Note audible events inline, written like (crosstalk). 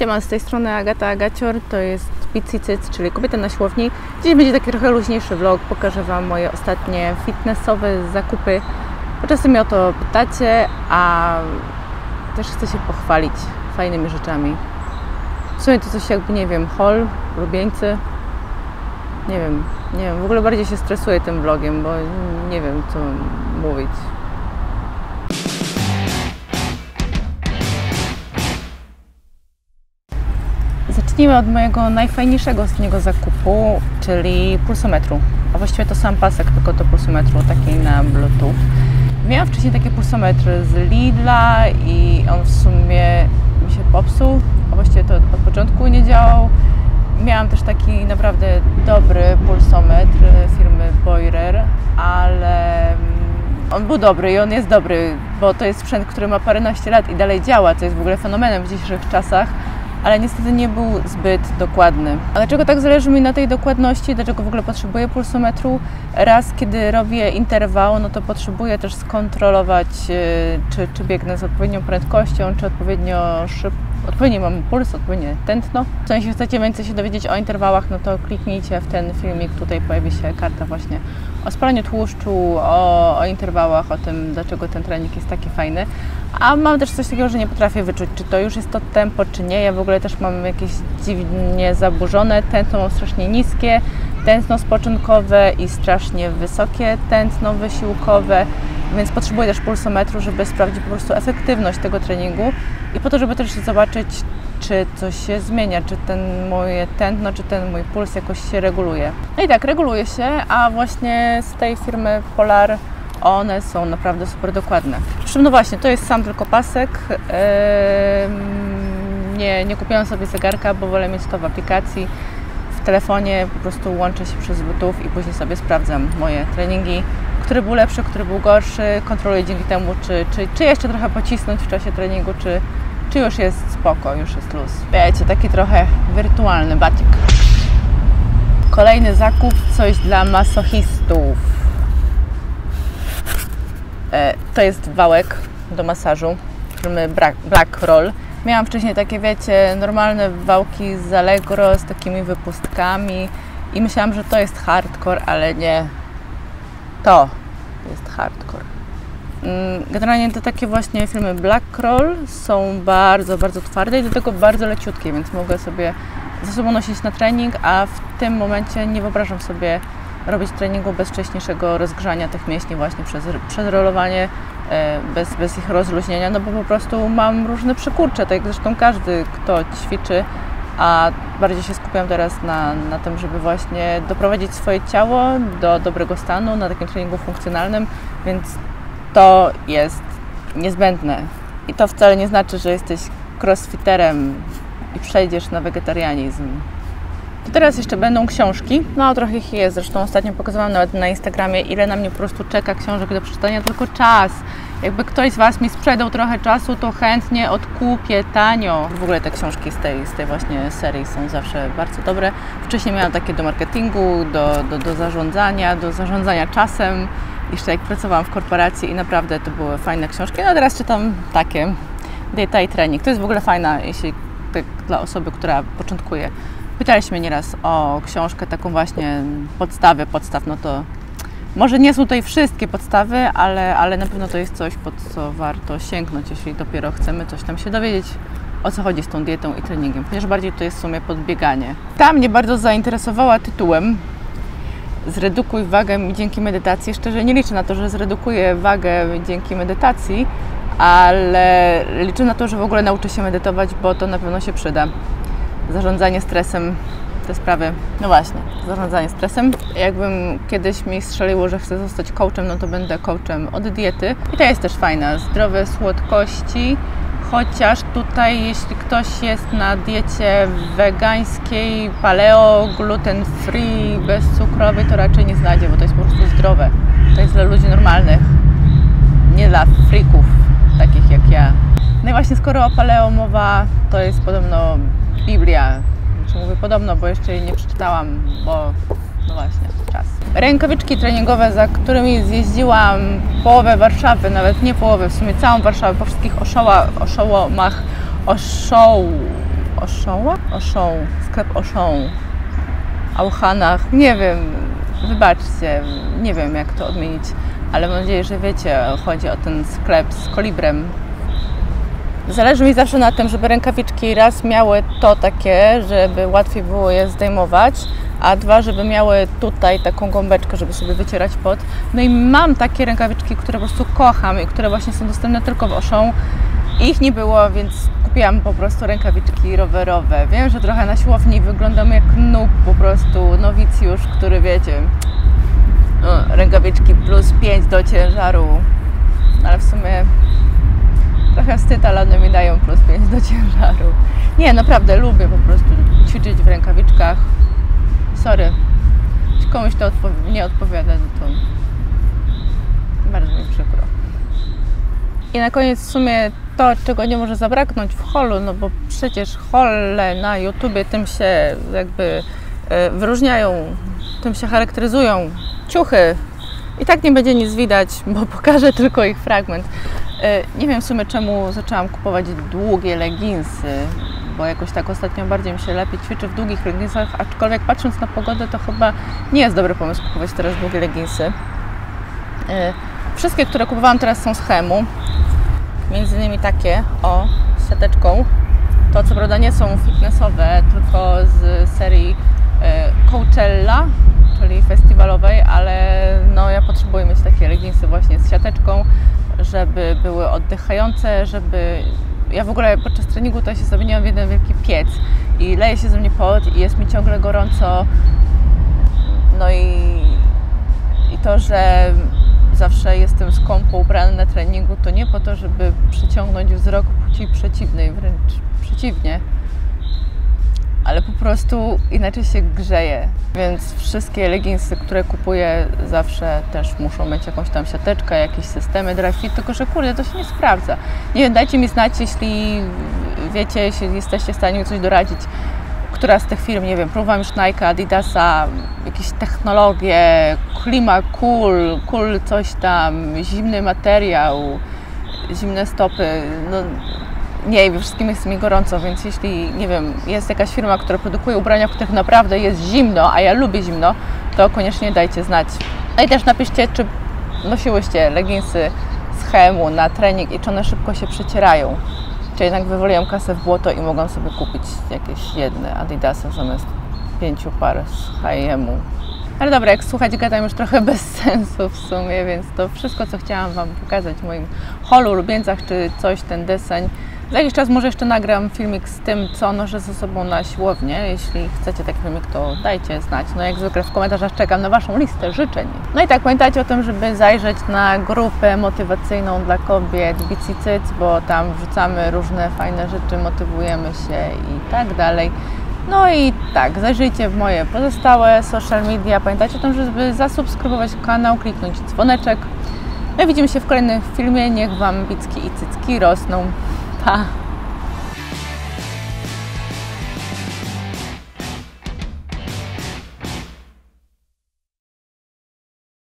Siema, z tej strony Agata Agacior, to jest Cyc, czyli kobieta na siłowni. Dziś będzie taki trochę luźniejszy vlog, pokażę Wam moje ostatnie fitnessowe zakupy. Bo czasem mnie o to pytacie, a też chcę się pochwalić fajnymi rzeczami. W sumie to coś jakby, nie wiem, hol, lubieńcy, nie wiem, nie wiem, w ogóle bardziej się stresuję tym vlogiem, bo nie wiem co mówić. Zacznijmy od mojego najfajniejszego ostatniego zakupu, czyli pulsometru. A właściwie to sam pasek, tylko do pulsometru, taki na bluetooth. Miałam wcześniej taki pulsometr z Lidla i on w sumie mi się popsuł, a właściwie to od początku nie działał. Miałam też taki naprawdę dobry pulsometr firmy Boirer, ale mm, on był dobry i on jest dobry, bo to jest sprzęt, który ma paręnaście lat i dalej działa, co jest w ogóle fenomenem w dzisiejszych czasach ale niestety nie był zbyt dokładny. A dlaczego tak zależy mi na tej dokładności? Dlaczego w ogóle potrzebuję pulsometru? Raz, kiedy robię interwał, no to potrzebuję też skontrolować, y, czy, czy biegnę z odpowiednią prędkością, czy odpowiednio szybko odpowiednio mam puls, odpowiednie tętno. Co jeśli chcecie więcej się dowiedzieć o interwałach, no to kliknijcie w ten filmik, tutaj pojawi się karta właśnie o spalaniu tłuszczu, o, o interwałach, o tym, dlaczego ten trening jest taki fajny. A mam też coś takiego, że nie potrafię wyczuć, czy to już jest to tempo, czy nie. Ja w ogóle też mam jakieś dziwnie zaburzone, tętno mam strasznie niskie, tętno spoczynkowe i strasznie wysokie tętno wysiłkowe, więc potrzebuję też pulsometru, żeby sprawdzić po prostu efektywność tego treningu i po to, żeby też zobaczyć, czy coś się zmienia, czy ten moje tętno, czy ten mój puls jakoś się reguluje. No i tak, reguluje się, a właśnie z tej firmy Polar one są naprawdę super dokładne. Przy czym no właśnie, to jest sam tylko pasek. Nie, nie kupiłam sobie zegarka, bo wolę mieć to w aplikacji. W telefonie po prostu łączę się przez Bluetooth i później sobie sprawdzam moje treningi, który był lepszy, który był gorszy. Kontroluję dzięki temu, czy, czy, czy jeszcze trochę pocisnąć w czasie treningu, czy, czy już jest spoko, już jest luz. Wiecie, taki trochę wirtualny bacik. Kolejny zakup, coś dla masochistów. E, to jest wałek do masażu firmy Black Roll. Miałam wcześniej takie, wiecie, normalne wałki z Allegro z takimi wypustkami i myślałam, że to jest hardcore, ale nie. To jest hardcore. Mm, generalnie te takie właśnie filmy Black Roll są bardzo, bardzo twarde i do tego bardzo leciutkie, więc mogę sobie ze sobą nosić na trening, a w tym momencie nie wyobrażam sobie robić treningu bez wcześniejszego rozgrzania tych mięśni właśnie przez, przez rolowanie, e, bez, bez ich rozluźnienia, no bo po prostu mam różne przykurcze, tak jak zresztą każdy, kto ćwiczy, a bardziej się skupiam teraz na, na tym, żeby właśnie doprowadzić swoje ciało do dobrego stanu na takim treningu funkcjonalnym, więc to jest niezbędne. I to wcale nie znaczy, że jesteś crossfiterem i przejdziesz na wegetarianizm. To teraz jeszcze będą książki. No, trochę ich jest. Zresztą ostatnio pokazałam nawet na Instagramie, ile na mnie po prostu czeka książek do przeczytania, tylko czas. Jakby ktoś z Was mi sprzedał trochę czasu, to chętnie odkupię tanio. W ogóle te książki z tej, z tej właśnie serii są zawsze bardzo dobre. Wcześniej miałam takie do marketingu, do, do, do zarządzania, do zarządzania czasem. Jeszcze jak pracowałam w korporacji i naprawdę to były fajne książki. No teraz czytam takie, dieta i trening. To jest w ogóle fajna, jeśli tak dla osoby, która początkuje Pytaliśmy nieraz o książkę, taką właśnie podstawę podstaw, no to może nie są tutaj wszystkie podstawy, ale, ale na pewno to jest coś, pod co warto sięgnąć, jeśli dopiero chcemy coś tam się dowiedzieć, o co chodzi z tą dietą i treningiem, ponieważ bardziej to jest w sumie podbieganie. Ta mnie bardzo zainteresowała tytułem Zredukuj wagę dzięki medytacji. Szczerze nie liczę na to, że zredukuję wagę dzięki medytacji, ale liczę na to, że w ogóle nauczę się medytować, bo to na pewno się przyda zarządzanie stresem, te sprawy. No właśnie, zarządzanie stresem. Jakbym kiedyś mi strzeliło, że chcę zostać coachem, no to będę coachem od diety. I to jest też fajne. Zdrowe słodkości, chociaż tutaj jeśli ktoś jest na diecie wegańskiej, paleo, gluten free, bezcukrowej, to raczej nie znajdzie, bo to jest po prostu zdrowe. To jest dla ludzi normalnych, nie dla freaków, takich jak ja. No i właśnie skoro o paleo mowa, to jest podobno Biblia. Znaczy mówię podobno, bo jeszcze jej nie przeczytałam, bo no właśnie, czas. Rękawiczki treningowe, za którymi zjeździłam połowę Warszawy, nawet nie połowę, w sumie całą Warszawę, po wszystkich oszoła, oszołomach, oszoł, Oszoła? Oszą, sklep Oszą. Auchanach, nie wiem, wybaczcie, nie wiem jak to odmienić, ale mam nadzieję, że wiecie, chodzi o ten sklep z kolibrem. Zależy mi zawsze na tym, żeby rękawiczki raz miały to takie, żeby łatwiej było je zdejmować, a dwa, żeby miały tutaj taką gąbeczkę, żeby sobie wycierać pot. No i mam takie rękawiczki, które po prostu kocham i które właśnie są dostępne tylko w Oszą. Ich nie było, więc kupiłam po prostu rękawiczki rowerowe. Wiem, że trochę na siłowni wyglądam jak noob, po prostu nowicjusz, który wiecie, no, rękawiczki plus 5 do ciężaru, one mi dają plus 5 do ciężaru. Nie, naprawdę lubię po prostu ćwiczyć w rękawiczkach. Sorry, komuś to odpo- nie odpowiada, no to bardzo mi przykro. I na koniec w sumie to, czego nie może zabraknąć w holu, no bo przecież hole na YouTubie tym się jakby e, wyróżniają, tym się charakteryzują. Ciuchy. I tak nie będzie nic widać, bo (laughs) pokażę tylko ich fragment. E, Nie wiem w sumie czemu zaczęłam kupować długie leginsy, bo jakoś tak ostatnio bardziej mi się lepiej ćwiczy w długich leginsach, aczkolwiek patrząc na pogodę to chyba nie jest dobry pomysł kupować teraz długie leginsy. E, Wszystkie, które kupowałam teraz są z Chemu. Między innymi takie, o, siateczką. To co prawda nie są fitnessowe, tylko z serii e, Coachella, czyli festiwalowej, ale no ja potrzebuję mieć takie leginsy właśnie z siateczką, żeby były oddychające, żeby... Ja w ogóle podczas treningu to się zamieniłam w jeden wielki piec i leje się ze mnie pot i jest mi ciągle gorąco. No i, i to, że zawsze jestem skąpo ubrana na treningu, to nie po to, żeby przyciągnąć wzrok płci przeciwnej, wręcz przeciwnie, ale po prostu inaczej się grzeje. Więc wszystkie leginsy, które kupuję, zawsze też muszą mieć jakąś tam siateczkę, jakieś systemy dry fit, tylko że kurde, to się nie sprawdza. Nie wiem, dajcie mi znać, jeśli wiecie, jeśli jesteście w stanie mi coś doradzić, która z tych firm, nie wiem, próbowałam już Nike, Adidasa, jakieś technologie, klima cool, cool coś tam, zimny materiał, zimne stopy, no nie, i wszystkim jest mi gorąco, więc jeśli, nie wiem, jest jakaś firma, która produkuje ubrania, w których naprawdę jest zimno, a ja lubię zimno, to koniecznie dajcie znać. No i też napiszcie, czy nosiłyście leginsy z Chemu na trening i czy one szybko się przecierają. Czy jednak wywoliłam kasę w błoto i mogłam sobie kupić jakieś jedne Adidasy zamiast pięciu par z H&M-u. Ale dobra, jak słuchać gadam już trochę (laughs) bez sensu w sumie, więc to wszystko, co chciałam Wam pokazać w moim holu, lubieńcach czy coś, ten deseń. Za jakiś czas może jeszcze nagram filmik z tym, co noszę ze sobą na siłownię. Jeśli chcecie taki filmik, to dajcie znać. No jak zwykle w komentarzach czekam na Waszą listę życzeń. No i tak, pamiętajcie o tym, żeby zajrzeć na grupę motywacyjną dla kobiet Bicicyc, bo tam wrzucamy różne fajne rzeczy, motywujemy się i tak dalej. No i tak, zajrzyjcie w moje pozostałe social media. Pamiętajcie o tym, żeby zasubskrybować kanał, kliknąć dzwoneczek. No i widzimy się w kolejnym filmie. Niech Wam bicki i cycki rosną. 他